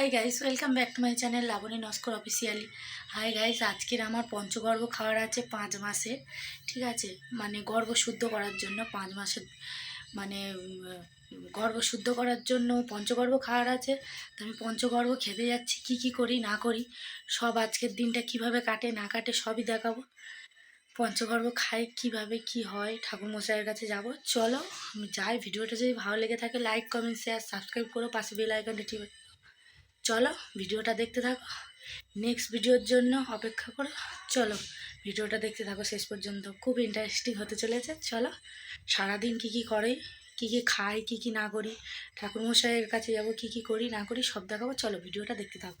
Hi guys welcome back to my channel Labani Naskar officially hi guys আজকের আমার পঞ্চগর্ভ খাওয়ার আছে পাঁচ মাসে ঠিক আছে? মানে গর্ভ শুদ্ধ করার জন্য পাঁচ মাসের মানে গর্ভ শুদ্ধ করার জন্য পঞ্চগর্ভ খাওয়ার আছে। তো আমি পঞ্চগর্ভ খেতে যাচ্ছি, কি কি করি, না করি, সব আজকের দিনটা কীভাবে কাটে, না কাটে, সবই দেখাবো। পঞ্চগর্ভ খাই, কীভাবে কি হয়, ঠাকুরমশাইয়ের কাছে যাব। চলো, আমি যাই, ভিডিওটা যদি ভালো লেগে থাকে লাইক কমেন্ট শেয়ার সাবস্ক্রাইব করো, পাশে বেল আইকনটা টিপে চলো ভিডিওটা দেখতে থাকো। নেক্সট ভিডিওর জন্য অপেক্ষা করো। চলো ভিডিওটা দেখতে থাকো। শেষ পর্যন্ত খুব ইন্টারেস্টিং হতে চলেছে। চলো সারাদিন কি কি করে, কি কি খাই, কি কি না করি, ঠাকুরমশাইয়ের কাছে যাব, কি কি করি, না করি, সব দেখাবো। চলো ভিডিওটা দেখতে থাকো।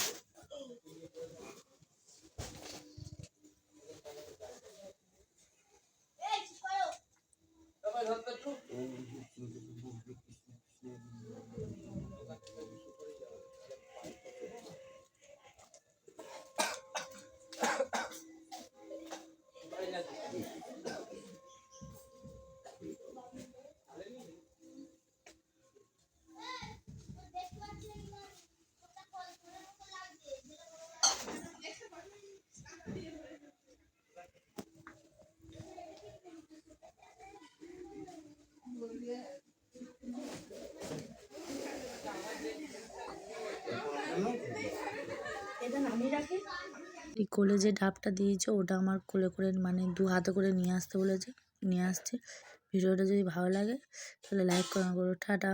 এই কোলে যে ডাবটা দিয়েছে, ওটা আমার কোলে করে মানে দু হাতে করে নিয়ে আসতে বলেছে, নিয়ে আসছে। ভিডিওটা যদি ভালো লাগে, তাহলে লাইক কমেন্ট করো। টাটা।